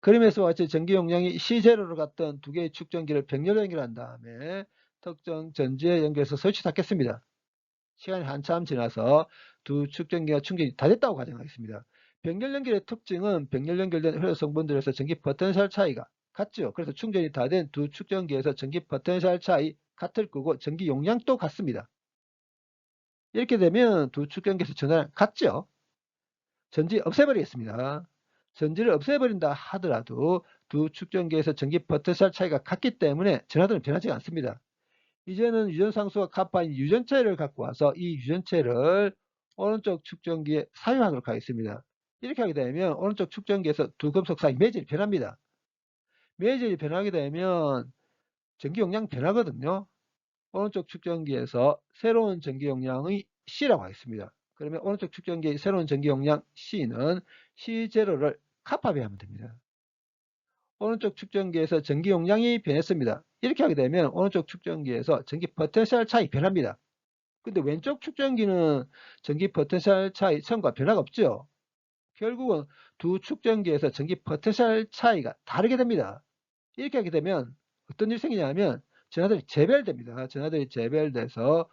그림에서 같이 전기 용량이 C0로 갔던 두 개의 축전기를 병렬 연결한 다음에 특정 전지에 연결해서 설치 닫겠습니다. 시간이 한참 지나서 두 축전기가 충전이 다 됐다고 가정하겠습니다. 병렬 연결의 특징은 병렬 연결된 회로 성분들에서 전기 포텐셜 차이가 같죠. 그래서 충전이 다 된 두 축전기에서 전기 포텐셜 차이 같을 거고 전기 용량도 같습니다. 이렇게 되면 두 축전기에서 전화량 같죠. 전지 없애버리겠습니다. 전지를 없애버린다 하더라도 두 축전기에서 전기 포텐셜 차이가 같기 때문에 전하들은 변하지 않습니다. 이제는 유전상수가 카파인 유전체를 갖고 와서 이 유전체를 오른쪽 축전기에 사용하도록 하겠습니다. 이렇게 하게 되면 오른쪽 축전기에서 두 금속 사이 매질이 변합니다. 매질이 변하게 되면 전기 용량 변하거든요. 오른쪽 축전기에서 새로운 전기 용량의 C라고 하겠습니다. 그러면 오른쪽 축전기의 새로운 전기 용량 C는 C0를 카파비하면 됩니다. 오른쪽 축전기에서 전기 용량이 변했습니다. 이렇게 하게 되면 오른쪽 축전기에서 전기 포텐셜 차이 변합니다. 근데 왼쪽 축전기는 전기 포텐셜 차이 처음과 변화가 없죠. 결국은 두 축전기에서 전기 포텐셜 차이가 다르게 됩니다. 이렇게 하게 되면 어떤 일이 생기냐면 전하들이 재별됩니다. 전하들이 재별돼서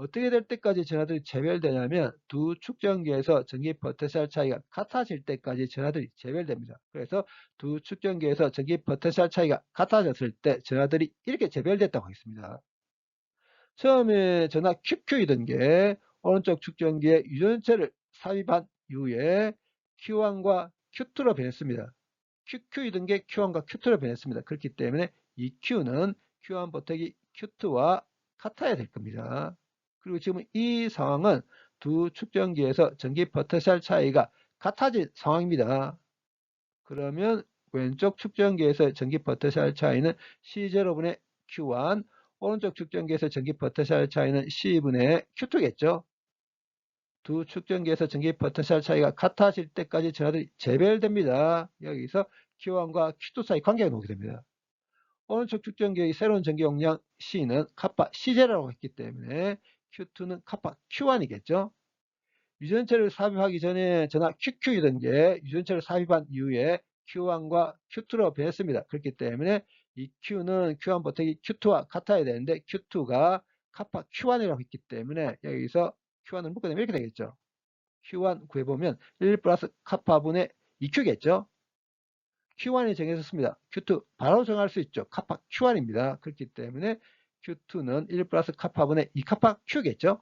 어떻게 될 때까지 전하들이 재별되냐면 두 축전기에서 전기 포텐셜 차이가 같아질 때까지 전하들이 재별됩니다. 그래서 두 축전기에서 전기 포텐셜 차이가 같아졌을 때 전하들이 이렇게 재별됐다고 하겠습니다. 처음에 전하 QQ이던 게 오른쪽 축전기에 유전체를 삽입한 이후에 Q1과 Q2로 변했습니다. QQ이던 게 Q1과 Q2로 변했습니다. 그렇기 때문에 이 Q는 Q1 보태기 Q2와 같아야 될 겁니다. 그리고 지금 이 상황은 두 축전기에서 전기 포텐셜 차이가 같아진 상황입니다. 그러면 왼쪽 축전기에서 전기 포텐셜 차이는 C0분의 Q1, 오른쪽 축전기에서 전기 포텐셜 차이는 C분의 Q2겠죠. 두 축전기에서 전기 포텐셜 차이가 같아질 때까지 전하들이 재별됩니다. 여기서 Q1과 Q2 사이 관계가 나오게 됩니다. 오른쪽 축전기의 새로운 전기 용량 C는 카파 C0라고 했기 때문에 Q2는 카파 Q1이겠죠. 유전체를 삽입하기 전에 전화 QQ이던 게 유전체를 삽입한 이후에 Q1과 Q2로 변했습니다. 그렇기 때문에 이 Q는 Q1 보태기 Q2와 같아야 되는데 Q2가 카파 Q1이라고 했기 때문에 여기서 Q1을 묶어내면 이렇게 되겠죠. Q1 구해보면 1 플러스 카파분의 2Q겠죠. Q1이 정해졌습니다. Q2 바로 정할 수 있죠. 카파 Q1입니다. 그렇기 때문에 Q2는 1 플러스 카파분의 2 카파 Q겠죠.